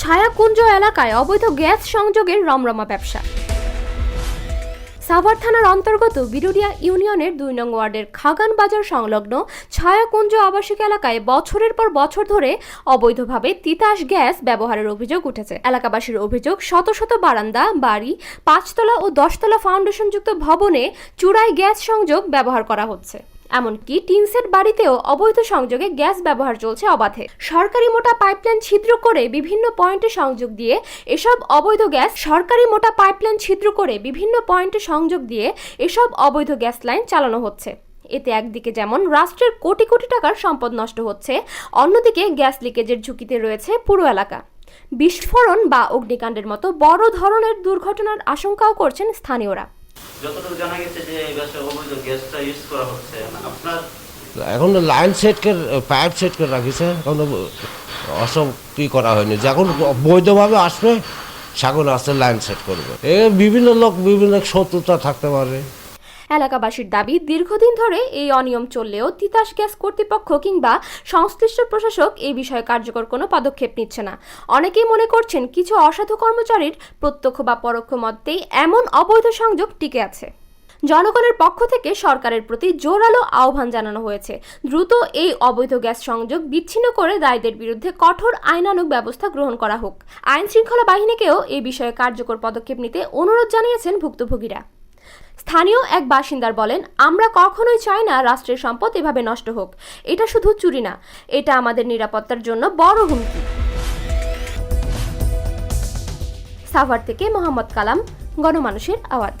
ছায়াকুঞ্জ এলাকায় অবৈধ গ্যাস সংযোগের রমরমা ব্যবসা। সাভার থানার অন্তর্গত বিরুডিয়া ইউনিয়নের দুই নং ওয়ার্ডের খাগান বাজার সংলগ্ন ছায়াকুঞ্জ আবাসিক এলাকায় বছরের পর বছর ধরে অবৈধভাবে তিতাস গ্যাস ব্যবহারের অভিযোগ উঠেছে। এলাকাবাসীর অভিযোগ, শত শত বারান্দা, বাড়ি, পাঁচতলা ও দশতলা ফাউন্ডেশনযুক্ত ভবনে চূড়ায় গ্যাস সংযোগ ব্যবহার করা হচ্ছে। এমনকি টিনসেট বাড়িতেও অবৈধ সংযোগে গ্যাস ব্যবহার চলছে অবাধে। সরকারি মোটা পাইপলাইন ছিদ্র করে বিভিন্ন পয়েন্টে সংযোগ দিয়ে এসব অবৈধ গ্যাস সরকারি মোটা পাইপলাইন ছিদ্র করে বিভিন্ন পয়েন্টে সংযোগ দিয়ে এসব অবৈধ গ্যাস লাইন চালানো হচ্ছে। এতে একদিকে যেমন রাষ্ট্রের কোটি কোটি টাকার সম্পদ নষ্ট হচ্ছে, অন্যদিকে গ্যাস লিকেজের ঝুঁকিতে রয়েছে পুরো এলাকা। বিস্ফোরণ বা অগ্নিকাণ্ডের মতো বড় ধরনের দুর্ঘটনার আশঙ্কাও করছেন স্থানীয়রা। আপনার এখন লাইন সেট করে পাইপ সেট করে রাখিছে, এখন অসব কি করা হয়নি। যখন বৈধভাবে আসবে সাগর আসতে লাইন সেট করবে। এ বিভিন্ন লোক, বিভিন্ন শত্রুতা থাকতে পারে। এলাকাবাসীর দাবি, দীর্ঘদিন ধরে এই অনিয়ম চললেও তিতাস গ্যাস কর্তৃপক্ষ কিংবা সংশ্লিষ্ট প্রশাসক এই বিষয়ে কার্যকর কোনো পদক্ষেপ নিচ্ছে না। অনেকেই মনে করছেন কিছু অসাধু কর্মচারীর প্রত্যক্ষ বা পরোক্ষ মতেই এমন অবৈধ সংযোগ টিকে আছে। জনগণের পক্ষ থেকে সরকারের প্রতি জোরালো আহ্বান জানানো হয়েছে। দ্রুত এই অবৈধ গ্যাস সংযোগ বিচ্ছিন্ন করে দায়ীদের বিরুদ্ধে কঠোর আইনানুগ ব্যবস্থা গ্রহণ করা হোক। আইন শৃঙ্খলা বাহিনীকেও এই বিষয়ে কার্যকর পদক্ষেপ নিতে অনুরোধ জানিয়েছেন ভুক্তভোগীরা। স্থানীয় এক বাসিন্দার বলেন, আমরা কখনোই চাই না রাষ্ট্রের সম্পদ এভাবে নষ্ট হোক। এটা শুধু চুরি না, এটা আমাদের নিরাপত্তার জন্য বড় হুমকি। সাভার থেকে মোহাম্মদ কালাম, গণমানুষের আওয়াজ।